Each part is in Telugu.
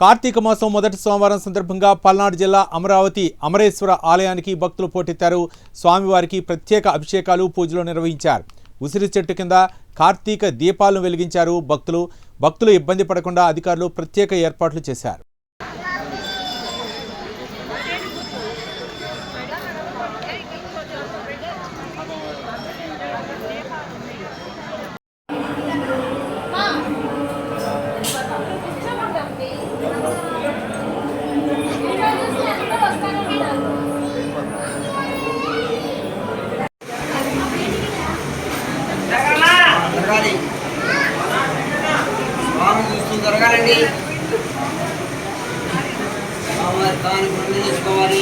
కార్తీక మాసం మొదటి సోమవారం సందర్భంగా పల్నాడు జిల్లా అమరావతి అమరేశ్వర ఆలయానికి భక్తులు పోటెత్తారు. స్వామివారికి ప్రత్యేక అభిషేకాలు పూజలు నిర్వహించారు. ఉసిరి చెట్టు కింద కార్తీక దీపాలను వెలిగించారు భక్తులు. భక్తులు ఇబ్బంది పడకుండా అధికారులు ప్రత్యేక ఏర్పాట్లు చేశారు. జరగాలి స్వామి చూస్తూ జరగాలండి స్వామివారి కాని గుండె చేసుకోవాలి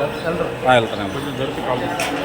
వెళ్ళాలి ముందరికి వెళ్ళాలా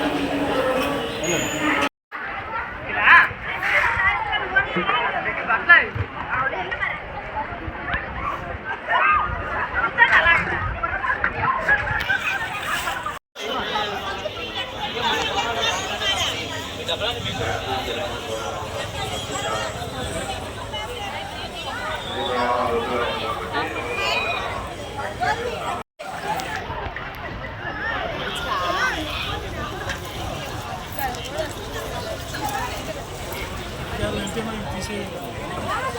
ఎదురుకి రావాలా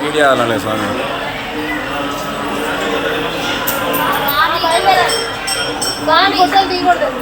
మీడియా అలానే స్వామి. ఫోటోలు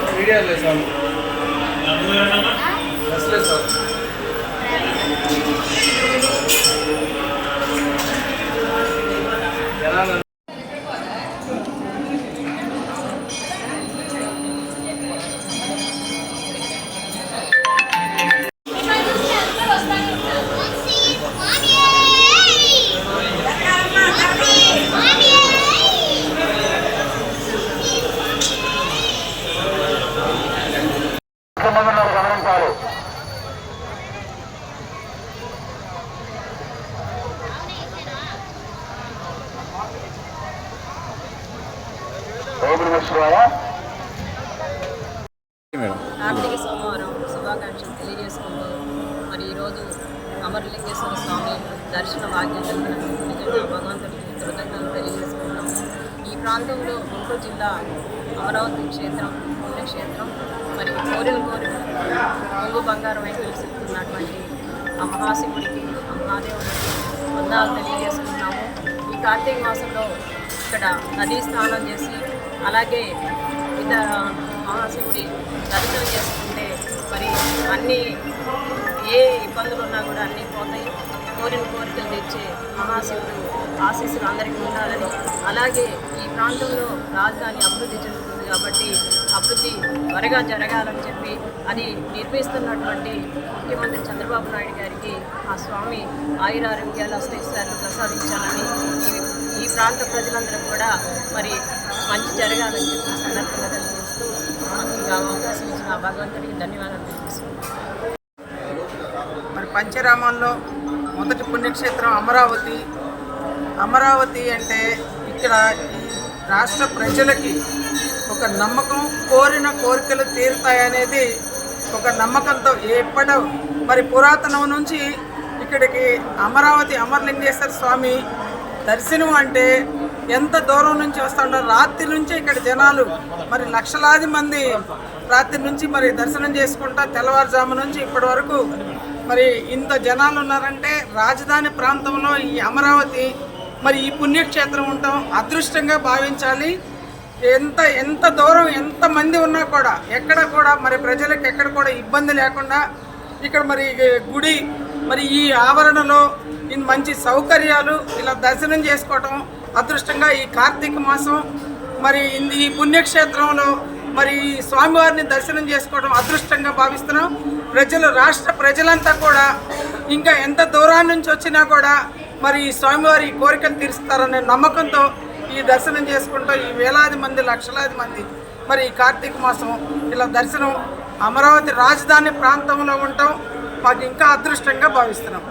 మేడం. కార్తీక సోమవారం శుభాకాంక్షలు తెలియజేసుకుంటూ మరి ఈరోజు అమరలింగేశ్వర స్వామి దర్శన భాగ్యం కలిగినందుకు భగవంతుడికి కృతజ్ఞతలు తెలియజేసుకుంటాం ఈ ప్రాంతంలో గుంటూరు జిల్లా అమరావతి క్షేత్రం పుణ్యక్షేత్రం మరి కోరిన కోరిన కొంగు బంగారం అని పిలుస్తున్నటువంటి ఆ మహాశివుడికి ఆ మహాదేవుడికి వందనాలు తెలియజేసుకున్నాము ఈ కార్తీక మాసంలో ఇక్కడ నదీ స్నానం చేసి అలాగే ఇతర మహాశివుడి దర్శనం చేసుకుంటే మరి అన్నీ ఏ ఇబ్బందులు ఉన్నా కూడా అన్నీ పోతాయి. కోరిన కోరికలు తెచ్చే మహాశివుడు ఆశీస్సులు అందరికీ ఉండాలని. అలాగే ఈ ప్రాంతంలో రాజధాని అభివృద్ధి చెందుతుంది కాబట్టి అభివృద్ధి త్వరగా జరగాలని చెప్పి అది నిర్మిస్తున్నటువంటి ముఖ్యమంత్రి చంద్రబాబు నాయుడు గారికి ఆ స్వామి ఆయురారోగ్యాలు అష్టైశ్వర్యాలు ప్రసాదించాలని ఈ ఈ ప్రాంత ప్రజలందరూ కూడా మరి మంచి జరగాలని చెప్పి సందర్భంగా తెలియజేస్తూ మాకు అవకాశం ఇచ్చిన భగవంతుడికి ధన్యవాదాలు తెలియజేస్తున్నాను మరి పంచరామాల్లో మొదటి పుణ్యక్షేత్రం అమరావతి. అమరావతి అంటే ఇక్కడ ఈ రాష్ట్ర ప్రజలకి ఒక నమ్మకం కోరిన కోరికలు తీరుతాయనేది ఒక నమ్మకంతో ఎప్పటి మరి పురాతనం నుంచి ఇక్కడికి అమరావతి అమరలింగేశ్వర స్వామి దర్శనం అంటే ఎంత దూరం నుంచి వస్తుంటారు రాత్రి నుంచి ఇక్కడ జనాలు మరి లక్షలాది మంది రాత్రి నుంచి మరి దర్శనం చేసుకుంటా తెల్లవారుజాము నుంచి ఇప్పటి వరకు మరి ఇంత జనాలు ఉన్నారంటే రాజధాని ప్రాంతంలో ఈ అమరావతి మరి ఈ పుణ్యక్షేత్రం ఉండటం అదృష్టంగా భావించాలి. ఎంత ఎంత దూరం ఎంత మంది ఉన్నా కూడా ఎక్కడ కూడా మరి ప్రజలకు ఎక్కడ కూడా ఇబ్బంది లేకుండా ఇక్కడ మరి గుడి మరి ఈ ఆవరణలో ఇన్ని మంచి సౌకర్యాలు ఇలా దర్శనం చేసుకోవటం అదృష్టంగా ఈ కార్తీక మాసం మరి ఇది ఈ పుణ్యక్షేత్రంలో మరి ఈ స్వామివారిని దర్శనం చేసుకోవడం అదృష్టంగా భావిస్తున్నాం. ప్రజలు రాష్ట్ర ప్రజలంతా కూడా ఇంకా ఎంత దూరాన్ని నుంచి వచ్చినా కూడా మరి ఈ స్వామివారి కోరికలు తీరుస్తారనే నమ్మకంతో ఈ దర్శనం చేసుకుంటూ ఈ వేలాది మంది లక్షలాది మంది మరి ఈ కార్తీక మాసం ఇలా దర్శనం అమరావతి రాజధాని ప్రాంతంలో ఉండటం మాకు ఇంకా అదృష్టంగా భావిస్తున్నాం.